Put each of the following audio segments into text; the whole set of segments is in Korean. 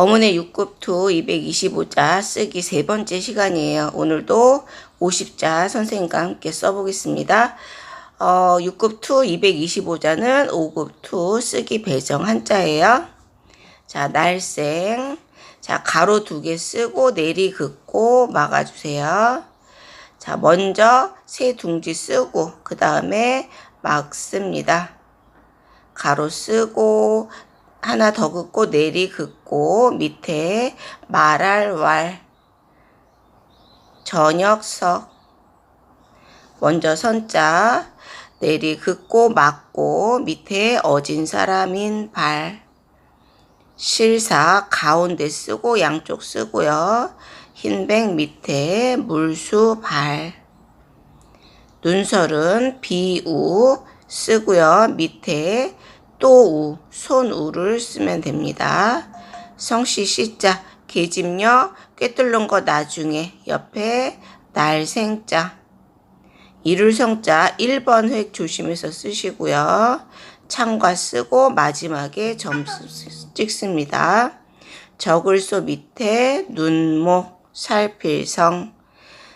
어문의 6급 투 225자 쓰기 세 번째 시간이에요. 오늘도 50자 선생님과 함께 써보겠습니다. 어, 6급 투 225자는 5급 투 쓰기 배정 한자예요. 자, 날생. 자, 가로 두 개 쓰고 내리 긋고 막아주세요. 자, 먼저 세 둥지 쓰고 그 다음에 막습니다. 가로 쓰고 하나 더 긋고 내리 긋고 밑에 말할 왈 저녁석 먼저 선자 내리 긋고 막고 밑에 어진 사람인 발 실사 가운데 쓰고 양쪽 쓰고요. 흰백 밑에 물수 발 눈설은 비우 쓰고요. 밑에 또우, 손우를 쓰면 됩니다. 성씨 씨자, 계집녀, 꿰뚫는 거 나중에 옆에 날생자, 이룰 성자 1번 획 조심해서 쓰시고요. 창과 쓰고 마지막에 점수 찍습니다. 적을소 밑에 눈목, 살필성,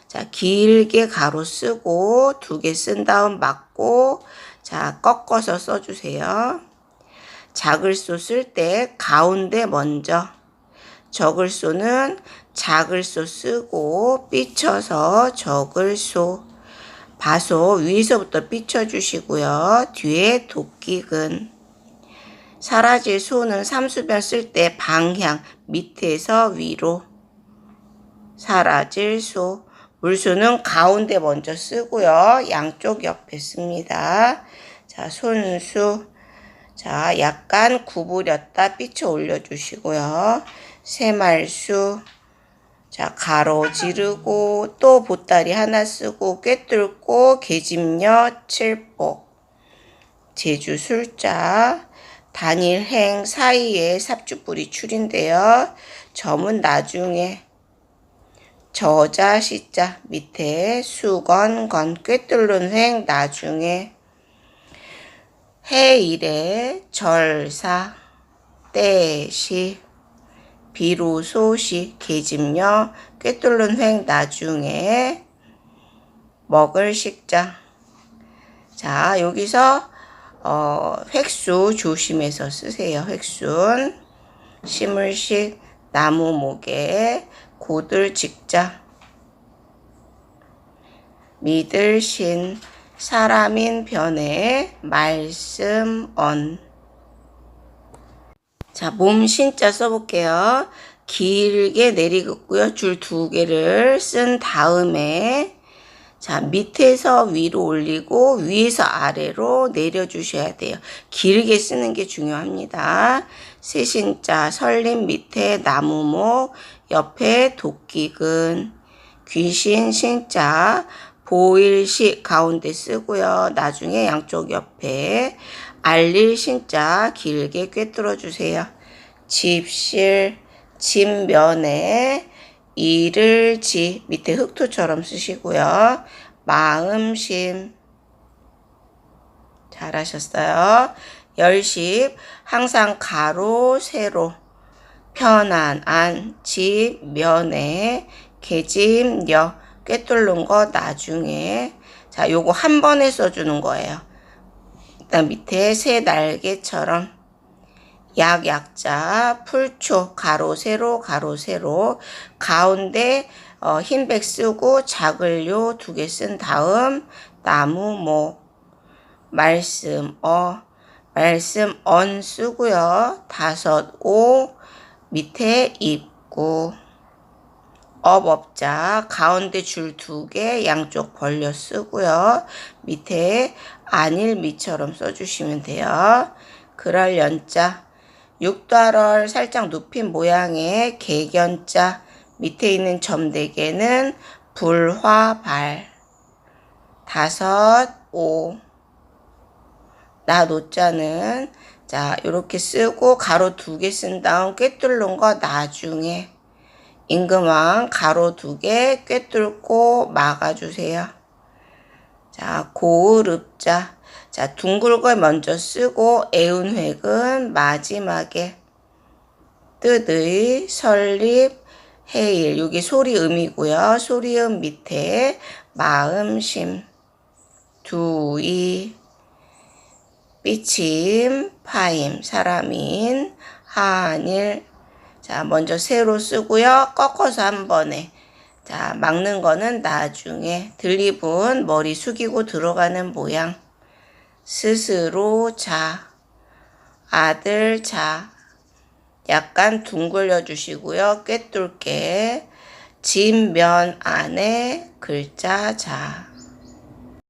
자, 길게 가로 쓰고 두 개 쓴 다음 막고 자, 꺾어서 써주세요. 작을 소 쓸 때 가운데 먼저 적을 소는 작을 소 쓰고 삐쳐서 적을 소 바소 위에서부터 삐쳐주시고요. 뒤에 도끼근 사라질 소는 삼수변 쓸 때 방향 밑에서 위로 사라질 소 물수는 가운데 먼저 쓰고요. 양쪽 옆에 씁니다. 자, 손수 자, 약간 구부렸다 삐쳐 올려주시고요. 새말수. 자, 가로 지르고, 또 보따리 하나 쓰고, 꿰뚫고, 계집녀 칠복. 제주 술자. 단일행 사이에 삽주뿌리 출인데요. 점은 나중에 저자 시자 밑에 수건 건 꿰뚫는 횡 나중에 해일에 절사 때시 비로소시 계집녀 꿰뚫는 횡 나중에 먹을 식자. 자 여기서 어, 획수 조심해서 쓰세요. 획순 심을식 나무목에 고들 직자. 믿을 신 사람인 변에 말씀 언. 자, 몸 신자 써볼게요. 길게 내리긋고요. 줄 두 개를 쓴 다음에 자, 밑에서 위로 올리고 위에서 아래로 내려 주셔야 돼요. 길게 쓰는 게 중요합니다. 세신자, 설림 밑에 나무목, 옆에 도끼근, 귀신 신자, 보일시 가운데 쓰고요. 나중에 양쪽 옆에 알릴 신자 길게 꿰뚫어 주세요. 집실, 집면에 이를 지 밑에 흑토처럼 쓰시고요. 마음심 잘하셨어요. 열십 항상 가로 세로 편안 안집 면에 계집여 꿰뚫는 거 나중에 자 요거 한 번에 써주는 거예요. 일단 밑에 새 날개처럼 약 약자 풀초 가로 세로 가로 세로 가운데 어, 흰백 쓰고 작을 요 두 개 쓴 다음 나무 목 말씀 어 말씀 언 쓰고요 다섯 오 밑에 입구 업업자 가운데 줄 두 개 양쪽 벌려 쓰고요. 밑에 안일 미처럼 써주시면 돼요. 그럴 연자. 육달월 살짝 눕힌 모양의 개견자. 밑에 있는 점네 개는 불화발. 다섯 오. 나 노자는 자 이렇게 쓰고 가로 두 개 쓴 다음 꿰뚫는 거 나중에 임금왕 가로 두 개 꿰뚫고 막아주세요. 자, 고을읍자. 자, 둥글걸 먼저 쓰고 애운획은 마지막에 뜻의 설립 해일 여기 소리음이고요. 소리음 밑에 마음심 두이 삐침 파임 사람인 한일 자 먼저 세로 쓰고요. 꺾어서 한 번에. 자 막는 거는 나중에 들리분 머리 숙이고 들어가는 모양. 스스로 자 아들 자. 약간 둥글려 주시고요. 꿰뚫게. 진면 안에 글자 자